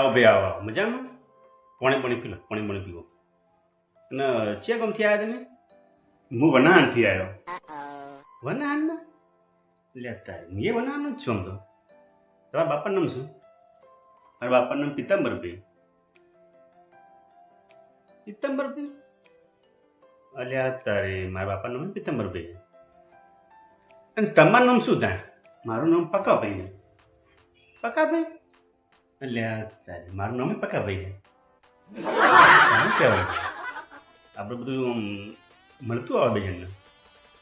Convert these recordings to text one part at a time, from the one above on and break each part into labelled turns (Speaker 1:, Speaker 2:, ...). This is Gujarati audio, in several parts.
Speaker 1: આવો ભાઈ આવો આવો. મજામાં? પાણી પાણી પીલો પોણે પાણી પીવો. અને ચે ગમથી આવ્યા તમે? હું વનાણથી આવ્યો વનાણના લે તારે હું એ વનાણનો જ છું આમ તો. તમારા બાપાનું નામ શું? મારા બાપાનું નામ પિત્તંબરભાઈ પિત્તંબરભાઈ અલ્યા તારે મારા બાપાનું નામ પિત્તંબરભાઈ અને તમારું નામ શું થાય મારું નામ પકાભાઈ પકાભાઈ તારે મારું નામ પકાભાઈ શું કહેવાય આપણે બધું મળતું આવે બે જણને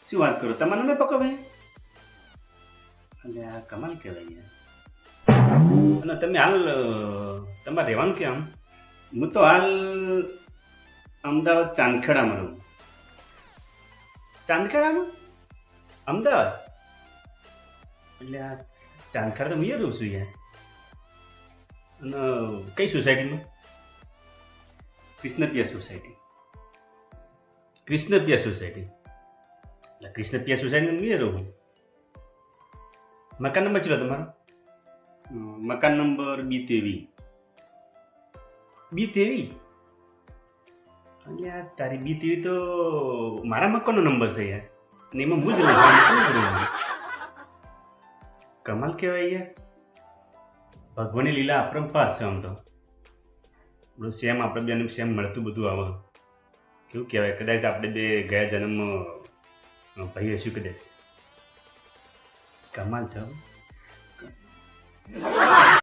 Speaker 1: શું વાત કરો તમારું નામ પકાભાઈ આ કમાલ કહેવાય અને તમે હાલ તમારે રહેવાનું ક્યાં આમ હું તો હાલ અમદાવાદ ચાંદખેડામાં રહું ચાંદખેડામાં અમદાવાદ એટલે આ ચાંદખેડા તો હું રહું છું યાર કઈ સોસાયટીમાં કૃષ્ણપિયા સોસાયટી કૃષ્ણપિયા સોસાયટી એટલે કૃષ્ણપિયા સોસાયટીમાં હું રહું મકાન નંબર ચલો તમારો અ, મકાન નંબર બી તેવી બી તેવી અલ્યા તારી બી તેવી તો મારા મકાનનો નંબર છે યાર અને એમાં હું જ રહું છું, આમાં કોણ જ રહું? કમાલ કહેવાય યાર ભગવાનની લીલા અપરંપાર છે આમ તો. બધું સેમ આપણે બેનું સેમ મળતું બધું આવે કેવું કહેવાય? કદાચ આપણે બે ગયા જન્મ ભાઈ હશું કદાચ કમાલ છે.